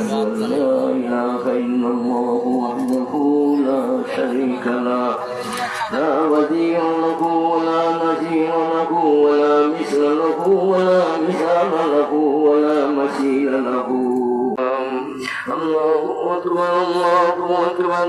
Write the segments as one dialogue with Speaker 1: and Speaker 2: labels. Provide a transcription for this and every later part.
Speaker 1: إله إلا الله وحده لا شريك له. لا ودي له ولا نذير له ولا مثل له ولا مثال له ولا مثيل له. الله أكبر الله أكبر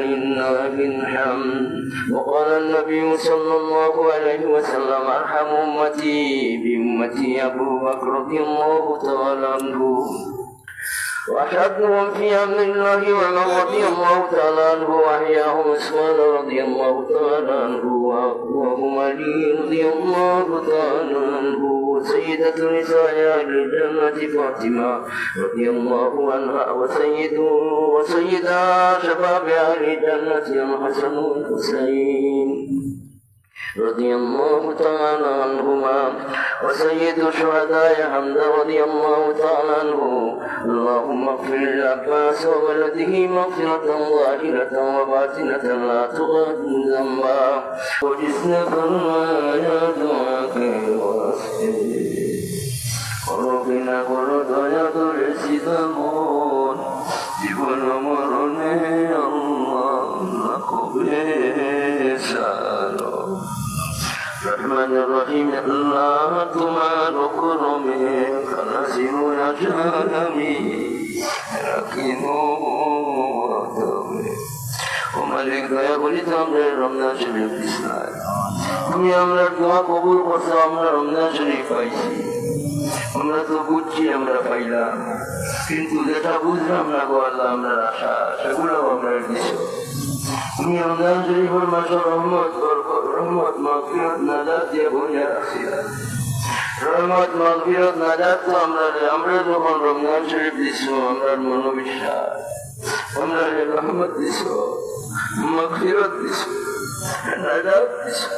Speaker 1: ولله الحمد وقال النبي صلى الله عليه وسلم أرحم أمتي بأمتي أبو بكر رضي الله تعالى عنه. وأشهدهم في أمر الله وعمر رضي الله تعالى عنه وأحياهم عثمان رضي الله تعالى عنه وأبوهم علي رضي الله تعالى عنه وسيدة نساء أهل الجنة فاطمة رضي الله عنها وسيد وسيدة شباب أهل الجنة الحسن والحسين رضي الله تعالى عنهما. وسيد الشهداء حمزة رضي الله تعالى عنه. اللهم اغفر للعباس وولده مغفرة ظاهرة وباطنة لا تغادر ذنبا. وجسنا فرمايا রহমান রহিম আল্লাহ তোমার করমে খালাসিম আমি রাখিব তবে ও মালিক দয়া করি তো আমরা রমজান শরীফ ইসলাম তুমি আমরা দোয়া কবুল করছ আমরা রমজান শরীফ পাইছি। আমরা তো বুঝছি, আমরা পাইলাম। কিন্তু যেটা বুঝলাম না গো আল্লাহ, আমরা আশা সেগুলো আমরা দিছো। তুমি রমজান শরীফের মাসে রহমত রহমত, মাগফিরাত, নাজাত দিয়ে ভরিয়া রাখছিলা রহমত, মাগফিরাত, নাজাত তো আমরা আমরা যখন রমজান শরীফ দিছো আমরা মনোবিশ্বাস, আমরা রহমত দিছো মাগফিরাত দিছো নাজাত দিছো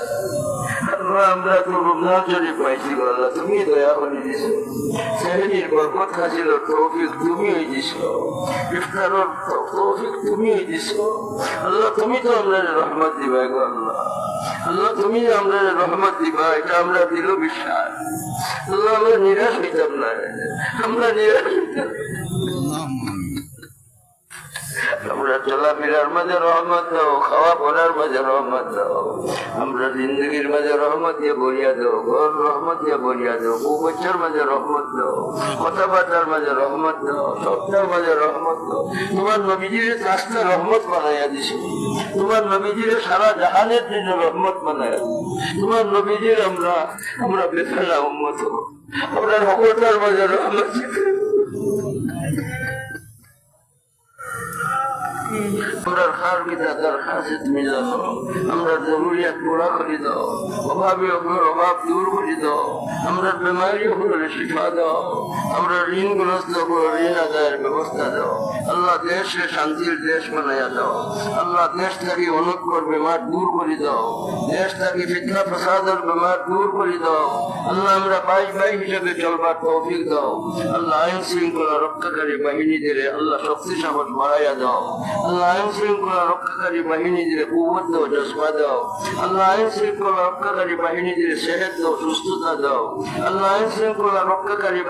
Speaker 1: তৌফিক তুমি হয়ে দিছো ইফতারের তুমি তো আমরা রহমত দিবা গো আল্লাহ তুমি আমরা রহমত দিবা এটা আমরা দিল বিশ্বাস আল্লাহ আমরা নিরাশ হইতাম না আমরা নিরাশ হইতাম চলাফেরার মাঝে রহমত দাও খাওয়া পড়ার মাঝে রহমত দাও। আমরা জিন্দগির মাঝে রহমত দিয়ে ভরিয়া দাও ঘর রহমত দিয়ে ভরিয়া দাও বউ বাচ্চার মাঝে রহমত দাও, কথাবার্তার মাঝে রহমত দাও, সবটার মাঝে রহমত দাও। তোমার নবীজির রাস্তা রহমত বানাইয়া দিছ। তোমার নবীজির সারা জাহানের জন্য রহমত বানাইয়া তোমার নবীজির আমরা আমরা বেফেলা উন্মত আমরা সকলটার মাঝে রহমত Mm-hmm. আমরা খার বিদা দরখাস্ত তুমি আমরা জরুরিয়াত পুরা করে দাও অভাবে অভাব দূর করে দাও আমরা বেমারি হলে শিফা দাও। আমরা ঋণগ্রস্ত করে ঋণ আদায়ের ব্যবস্থা দাও। আল্লাহ দেশকে শান্তির দেশ বানাইয়া দাও। আল্লাহ দেশ থেকে অনুকর বেমার দূর করে দাও দেশ থেকে ফিতনা প্রসাদের বেমার দূর করে দাও আল্লাহ, আমরা ভাই ভাই হিসেবে চলবার তৌফিক দাও। আল্লাহ আইন শৃঙ্খলা রক্ষাকারী বাহিনীদের আল্লাহ শক্তি সাহস বাড়াইয়া দাও। আল্লাহ আইন শৃঙ্খলা রক্ষাকারী দাও দাও আল্লাহ আইন শৃঙ্খলা রক্ষাকারী সেহেদ দাও সুস্থতা দাও আল্লাহ আইন শৃঙ্খলা রক্ষাকারী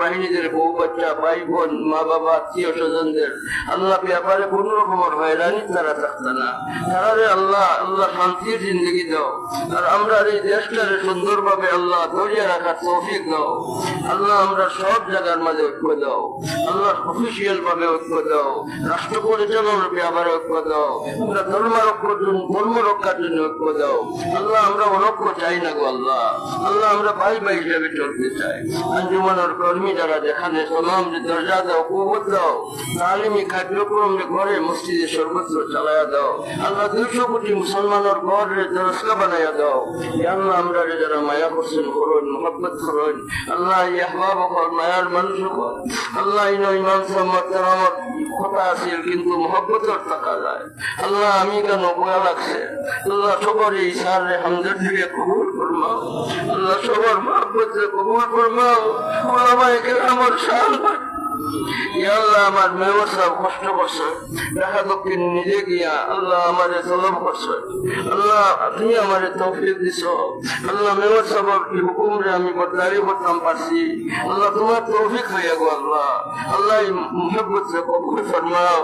Speaker 1: বউ বাচ্চা ভাই বোন মা বাবা আত্মীয় স্বজনদের আল্লাহ ব্যাপারে কোন রকমের হয়রানি তারা থাকতো না আল্লাহ আল্লাহ শান্তির জিন্দগি দাও আর আমরা এই দেশটারে সুন্দরভাবে আল্লাহ ধরিয়ে রাখার তৌফিক দাও আল্লাহ আমরা সব জায়গার মাঝে ঐক্য দাও আল্লাহ অফিসিয়াল ভাবে ঐক্য দাও রাষ্ট্র পরিচালনার ব্যাপারে ঐক্য দাও রক্ষার জন্য দাও। আল্লাহ, আমরা চাই না আল্লাহ। আল্লাহ, আমরা চলতে চাই। কর্মী যারা যেখানে যে দরজা দাও দাও ঘরে মসজিদে সর্বত্র চালায়া দাও। আল্লাহ, দুইশো কোটি মুসলমানের ঘরে দরসা বানাইয়া দাও। আল্লাহ, আমরা যারা মায়া করছেন করুন মোহাম্মত করুন আল্লাহ মায়ার মানুষ কর আল্লাহ কেরামত কথা আছিল কিন্তু মোহব্বতর থাকা যায়। আল্লাহ, আমি কেন লাগছে আল্লাহ, সবার ইশার রে হামদের দিকে কবুল করমাও আল্লাহ, সবার মোহব্বত কবুল করমাও শান আল্লাহ নিজে গিয়া আল্লাহ আল্লাহ দিছ। আল্লাহ কি আমি আল্লাহ আল্লাহ।